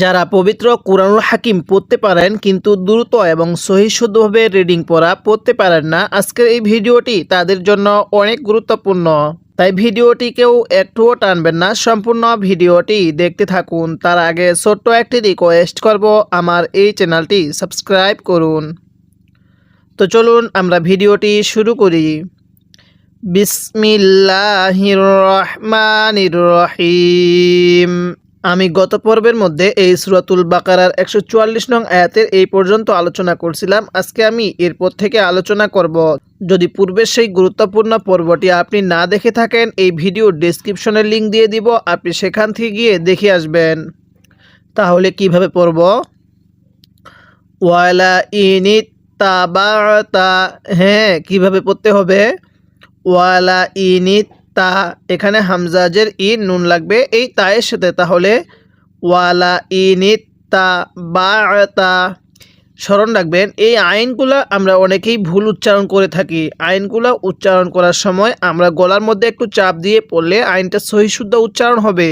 যারা পবিত্র কুরআনুল হাকিম পড়তে পারেন কিন্তু দ্রুত এবং সহিশুদ্ধভাবে রিডিং পড়া পড়তে পারেন না, আজকের এই ভিডিওটি তাদের জন্য অনেক গুরুত্বপূর্ণ। তাই ভিডিওটি কেউ একটুও টানবেন না, সম্পূর্ণ ভিডিওটি দেখতে থাকুন। তার আগে ছোট্ট একটি রিকোয়েস্ট করব, আমার এই চ্যানেলটি সাবস্ক্রাইব করুন। তো চলুন আমরা ভিডিওটি শুরু করি। বিসমিল্লাহির রহমানির রহিম। আমি গত পর্বের মধ্যে এই সুরাতুল বাকারার একশো চুয়াল্লিশ নং আয়াতের এই পর্যন্ত আলোচনা করছিলাম। আজকে আমি এরপর থেকে আলোচনা করব। যদি পূর্বের সেই গুরুত্বপূর্ণ পর্বটি আপনি না দেখে থাকেন, এই ভিডিও ডিসক্রিপশনের লিঙ্ক দিয়ে দিব। আপনি সেখান থেকে গিয়ে দেখে আসবেন। তাহলে কীভাবে পড়ব? ওয়ালা ইনিত তাবাতা হ্যাঁ কীভাবে পড়তে হবে? ওয়ালা ইনিত তা এখানে হামজাজের ই নুন লাগবে এই তায়ের সাথে। তাহলে ওয়ালা ইনিত তা বা তা স্মরণ রাখবেন, এই আইনগুলো আমরা অনেকেই ভুল উচ্চারণ করে থাকি। আইনগুলো উচ্চারণ করার সময় আমরা গলার মধ্যে একটু চাপ দিয়ে পড়লে আইনটা সহি শুদ্ধ উচ্চারণ হবে।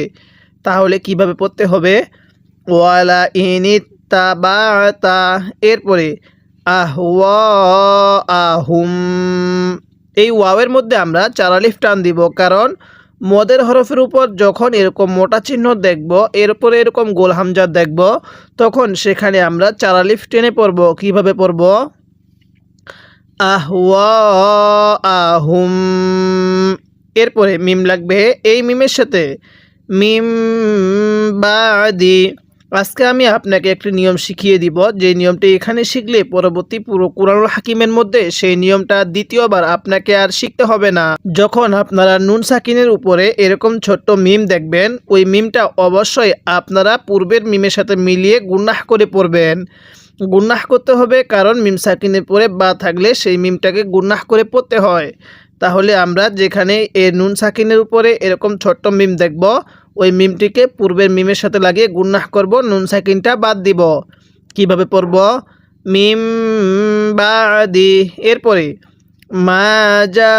তাহলে কীভাবে পড়তে হবে? ওয়ালা ইনিত তা বা তা এরপরে আহ আহুম। এই ওয়াওয়ের মধ্যে আমরা চারালিফ টান দিব, কারণ মদের হরফের উপর যখন এরকম মোটা চিহ্ন দেখব এরপরে এরকম গোল হামজা দেখব, তখন সেখানে আমরা চারালিফ টেনে পড়ব। কীভাবে পড়ব? আহ আহুম এরপরে মিম লাগবে। এই মিমের সাথে মিম বাদি। আজকে আমি আপনাকে একটি নিয়ম শিখিয়ে দিব। যে নিয়মটি এখানে শিখলে পরবর্তী পুরো কোরআনুল হাকিমের মধ্যে সেই নিয়মটা দ্বিতীয়বার আপনাকে আর শিখতে হবে না। যখন আপনারা নুন সাকিনের উপরে এরকম ছোট্ট মিম দেখবেন, ওই মিমটা অবশ্যই আপনারা পূর্বের মিমের সাথে মিলিয়ে গুন্নাহ করে পড়বেন। গুন্নাহ করতে হবে কারণ মিম সাকিনের পরে বা থাকলে সেই মিমটাকে গুন্নাহ করে পড়তে হয়। তাহলে আমরা যেখানে এ নুন সাকিনের উপরে এরকম ছোট্ট মিম দেখব ওই মিমটিকে পূর্বের মিমের সাথে লাগিয়ে গুন্নাহ করব, নুন সাকিনটা বাদ দিব। কীভাবে পড়ব? মিম বাদি। এরপরে, মা যা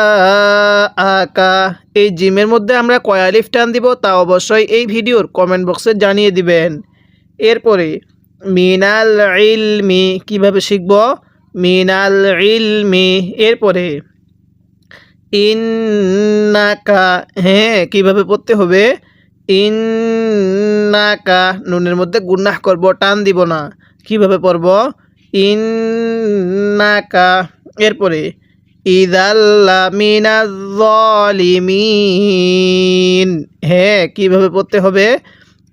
আকা এই জিমের মধ্যে আমরা কয় আলিফ টান দিব তা অবশ্যই এই ভিডিওর কমেন্ট বক্সে জানিয়ে দিবেন। এরপরে, মিনাল ইলমি। কীভাবে শিখব? মিনাল ইলমি। এরপরে, ইন্নাকা। হ্যাঁ কীভাবে পড়তে হবে? ইন্নাকা, নুনের মধ্যে গুন্নাহ করব, টান দিব না। কীভাবে পড়ব? ইন্নাকা, এরপরে ইদাল্লা মিনাজলিমিন হ্যাঁ কীভাবে পড়তে হবে?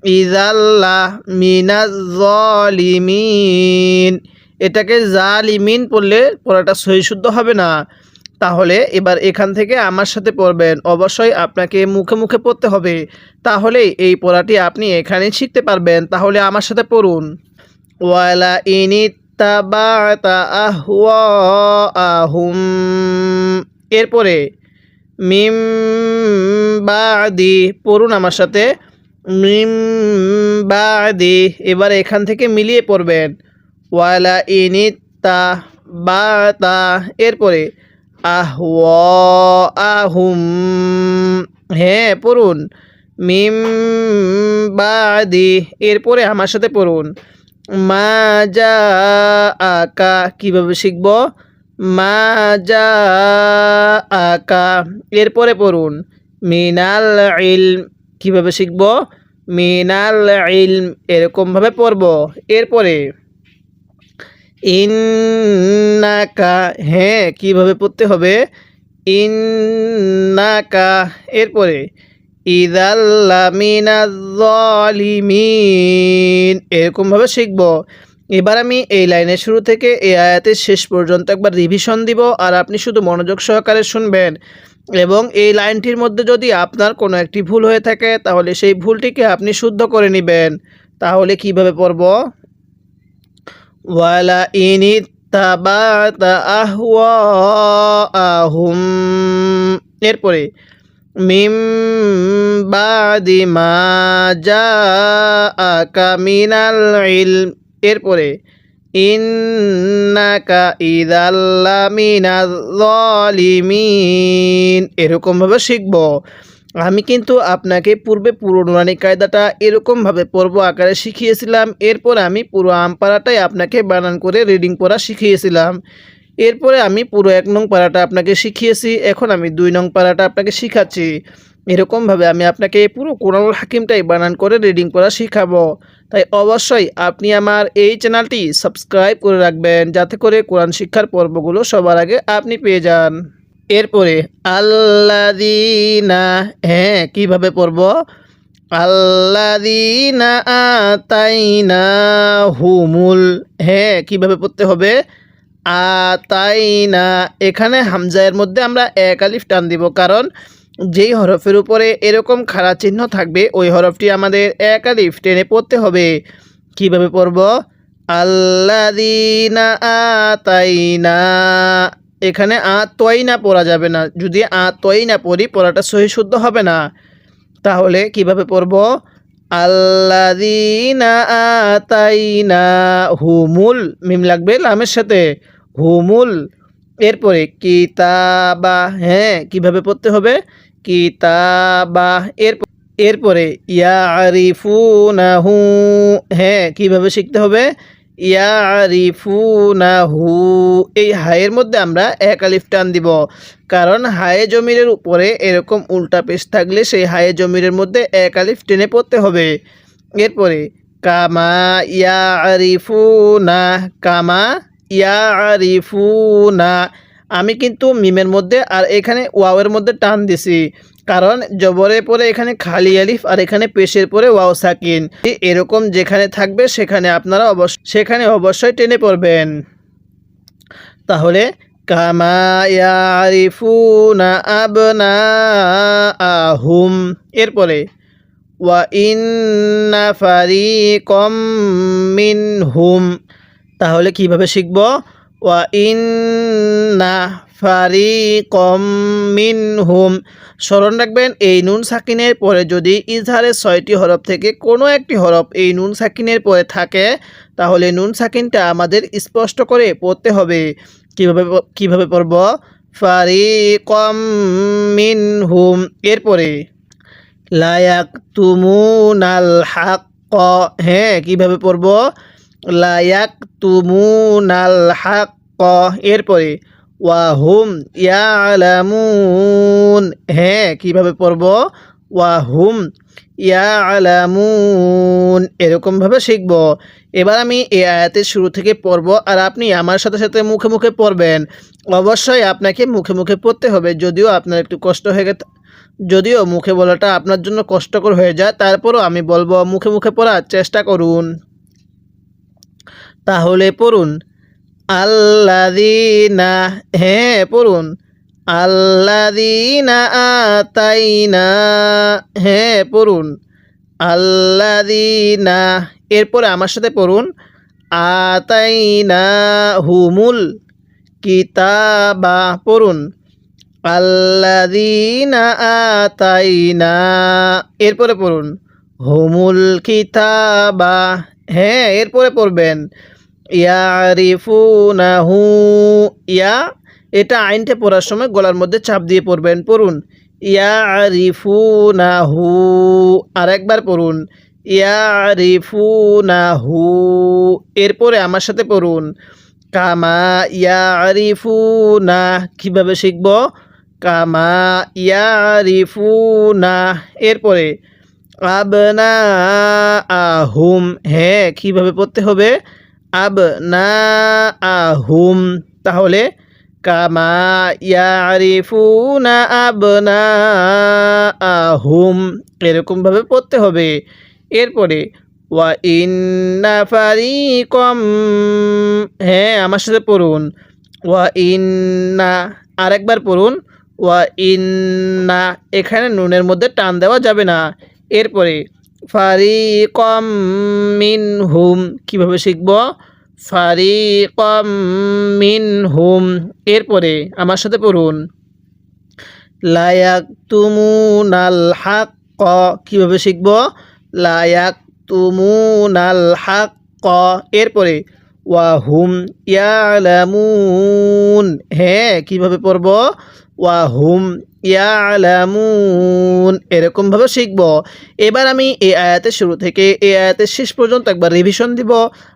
ইদাল্লা মিনাজলিমিন এটাকে জালিমিন পড়লে পড়াটা সহি শুদ্ধ হবে না। তাহলে এবার এখান থেকে আমার সাথে পড়বেন। অবশ্যই আপনাকে মুখে মুখে পড়তে হবে। তাহলে এই পড়াটি আপনি এখানে শিখতে পারবেন। তাহলে আমার সাথে পড়ুন। ওয়ালা ইনি আহুম এরপরে, মিম বাদি, পড়ুন আমার সাথে। মিম বাদি, এবার এখান থেকে মিলিয়ে পড়বেন। ওয়ালা ইনি বা তা এরপরে আহুম হ্যাঁ পড়ুন। মিম বাদি, এরপরে আমার সাথে পড়ুন। মা যা আকা কীভাবে শিখব? মা যা আকা এরপরে পড়ুন। মিনাল ইলম, কীভাবে শিখব? মিনাল ইলম, এরকমভাবে পড়ব। এরপরে ইন্নাকা হ্যাঁ কীভাবে পড়তে হবে? ইন্নাকা, এরপরে ইদাল্লামিনাজলিমিন এরকমভাবে শিখব। এবার আমি এই লাইনের শুরু থেকে এই আয়াতের শেষ পর্যন্ত একবার রিভিশন দিব আর আপনি শুধু মনোযোগ সহকারে শুনবেন। এবং এই লাইনটির মধ্যে যদি আপনার কোনো একটি ভুল হয়ে থাকে, তাহলে সেই ভুলটিকে আপনি শুদ্ধ করে নেবেন। তাহলে কীভাবে পড়ব? তাবাতা আহওয়া আহুম এরপরে মিম বাদি মা যা আকা মিনাল ইলম, এরপরে ইন্নাকা ইদাল্লা মিনাজ জালিমিন এরকমভাবে শিখব। আমি কিন্তু আপনাকে পূর্বে পুরো নুরানি কায়দাটা এরকমভাবে পর্ব আকারে শিখিয়েছিলাম। এরপর আমি পুরো আমপাড়াটাই আপনাকে বানান করে রিডিং পড়া শিখিয়েছিলাম। এরপরে আমি পুরো এক নং পাড়াটা আপনাকে শিখিয়েছি। এখন আমি দুই নং পাড়াটা আপনাকে শিখাচ্ছি। এরকমভাবে আমি আপনাকে পুরো কোরআনুল হাকিমটাই বানান করে রিডিং পড়া শিখাবো। তাই অবশ্যই আপনি আমার এই চ্যানেলটি সাবস্ক্রাইব করে রাখবেন। যাতে করে কোরআন শিক্ষার পর্বগুলো সবার আগে আপনি পেয়ে যান। এরপরে আল্লাদিনা হ্যাঁ কীভাবে পড়ব? আল্লাদিনা আতাইনা হুমুল হ্যাঁ কীভাবে পড়তে হবে? আতাইনা, এখানে হামজায়ের মধ্যে আমরা এক আলিফ টান দিব, কারণ যেই হরফের উপরে এরকম খাড়া চিহ্ন থাকবে, ওই হরফটি আমাদের এক আলিফ টেনে পড়তে হবে। কীভাবে পড়ব? আল্লাদিনা আতাইনা এখানে আ তই না পড়া যাবে না। যদি আ তই না পড়ি, পড়াটা সহি শুদ্ধ হবে না। তাহলে কীভাবে পড়ব? আল্লাদিনা আতাইনা হুমুল মিম লাগবে লামের সাথে। হুমুল, এরপরে কিতাবা হ্যাঁ কীভাবে পড়তে হবে? কিতাবা এর এরপরে ইয়ারিফুনাহু হ্যাঁ কীভাবে শিখতে হবে? ইয়ারিফুনাহু। এই হায়ের মধ্যে আমরা এক আলিফ টান দিব। কারণ হায়ে জমিরের উপরে এরকম উল্টা পেশ থাকলে সেই হায়ে জমিরের মধ্যে এক আলিফ টেনে পড়তে হবে। এরপরে, কামা ইয়ারিফুনা কামা ইয়ারিফুনা আমি কিন্তু মিমের মধ্যে আর এখানে ওয়াওয়ের মধ্যে টান দিছি। কারণ জবরের পরে এখানে খালি আলিফ আর এখানে পেশের পরে ওয়াও সাকিন। এরকম যেখানে থাকবে সেখানে আপনারা অবশ্য, সেখানে অবশ্যই টেনে পড়বেন। তাহলে কামায়ারিফুনা আবনা আহুম এরপরে ওয়া ইন্না ফারিকম মিনহুম। তাহলে কীভাবে শিখব? ওয়া ইন্না ফারিকম মিনহুম স্মরণ রাখবেন, এই নুন সাকিনের পরে যদি ইজহারের ছয়টি হরফ থেকে কোনো একটি হরফ এই নুন সাকিনের পরে থাকে, তাহলে নুন সাকিনটা আমাদের স্পষ্ট করে পড়তে হবে। কীভাবে কীভাবে পড়ব? ফারিকম মিনহুম। এরপরে লায়াক তুমুনাল হাক হ্যাঁ কীভাবে পড়ব? লায়াক তুমুনাল হাক এরপরে, ওয়াহুম ইয়ালামুন। হ্যাঁ কীভাবে পড়ব? ওয়াহুম ইয়ালামুন। এরকমভাবে শিখব। এবার আমি এই আয়াতের শুরু থেকে পড়ব আর আপনি আমার সাথে সাথে মুখে মুখে পড়বেন। অবশ্যই আপনাকে মুখে মুখে পড়তে হবে, যদিও আপনার একটু কষ্ট হয়ে গে যদিও মুখে বলাটা আপনার জন্য কষ্টকর হয়ে যায়। তারপরও আমি বলব, মুখে মুখে পড়ার চেষ্টা করুন। তাহলে পড়ুন। আল্লাদিনা হ্যাঁ পড়ুন। আল্লাদিনা আতাইনা হ্যাঁ পড়ুন। আল্লাদিনা এরপরে আমার সাথে পড়ুন। আতাইনা হুমুল কিতাবা, পড়ুন। আল্লাদিনা আতাইনা, এরপরে পড়ুন। হুমুল কিতাবা হ্যাঁ এরপরে পড়বেন। ইয়ারিফুনাহু, ইয়া, এটা আইনটা পড়ার সময় গলার মধ্যে চাপ দিয়ে পড়বেন, পড়ুন। ইয়ারিফুনাহু, আরেকবার পড়ুন। ইয়ারিফুনাহু, এরপরে আমার সাথে পড়ুন। কামা ইয়ারিফুনা কীভাবে শিখব? কামা ইয়ারিফুনা এরপরে আবনা আহুম হ্যাঁ কীভাবে পড়তে হবে? আব না আহুম তাহলে, কামা ইয়ারিফুনা আবনা আহুম এরকমভাবে পড়তে হবে। এরপরে, ওয়া ইন্না ফারিকম। হ্যাঁ আমার সাথে পড়ুন। ওয়া ইন্না, আরেকবার পড়ুন। ওয়া ইন্না, এখানে নুনের মধ্যে টান দেওয়া যাবে না। এরপরে ফারিকম মিন হুম কীভাবে শিখব? ফারিকম মিন হুম এরপরে আমার সাথে পড়ুন। লায়াক তুমু তুমুনাল হাক ক কীভাবে শিখব? লায়াক তুমু তুমুনাল হাক ক এরপরে ওয়াহুম ইয়ালামুন। হ্যাঁ কীভাবে পড়ব? ওয়াহুম ইয়ালামুন। এরকমভাবে শিখব। এবার আমি এই আয়াতের শুরু থেকে এই আয়াতের শেষ পর্যন্ত একবার রিভিশন দিব।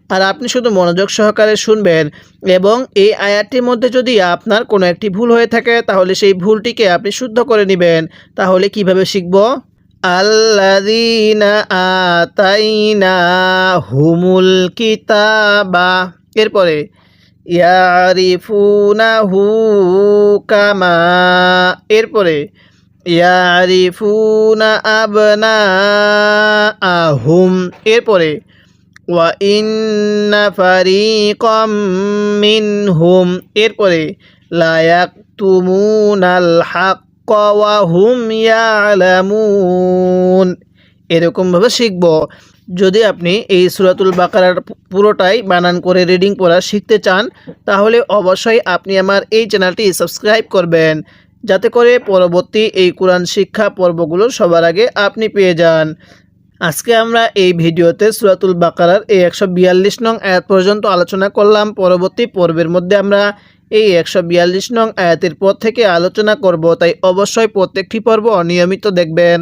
আর আপনি শুধু মনোযোগ সহকারে শুনবেন। এবং এই আয়াতটির মধ্যে যদি আপনার কোনো একটি ভুল হয়ে থাকে, তাহলে সেই ভুলটিকে আপনি শুদ্ধ করে নেবেন। তাহলে কীভাবে শিখব? আল্লাদিনা আতাইনা হুমুল কিতাবা। এরপরে ইয়ারিফুনাহু কামা, এরপরে ইয়ারিফুনা আবনা আহুম এরপরে ওয়া ইন্না ফারিকম মিনহুম, এরপরে লায়াক তুমুনাল হাক্ক ওয়া হুম ইয়ালামুন, এরকমভাবে শিখব। যদি আপনি এই সুরাতুল বাকারার পুরোটাই বানান করে রিডিং পড়া শিখতে চান, তাহলে অবশ্যই আপনি আমার এই চ্যানেলটি সাবস্ক্রাইব করবেন। যাতে করে পরবর্তী এই কোরআন শিক্ষা পর্বগুলো সবার আগে আপনি পেয়ে যান। আজকে আমরা এই ভিডিওতে সুরাতুল বাকারার এই একশো বিয়াল্লিশ নং আয়াত পর্যন্ত আলোচনা করলাম। পরবর্তী পর্বের মধ্যে আমরা এই একশো বিয়াল্লিশ নং আয়াতের পর থেকে আলোচনা করব। তাই অবশ্যই প্রত্যেকটি পর্ব অনিয়মিত দেখবেন।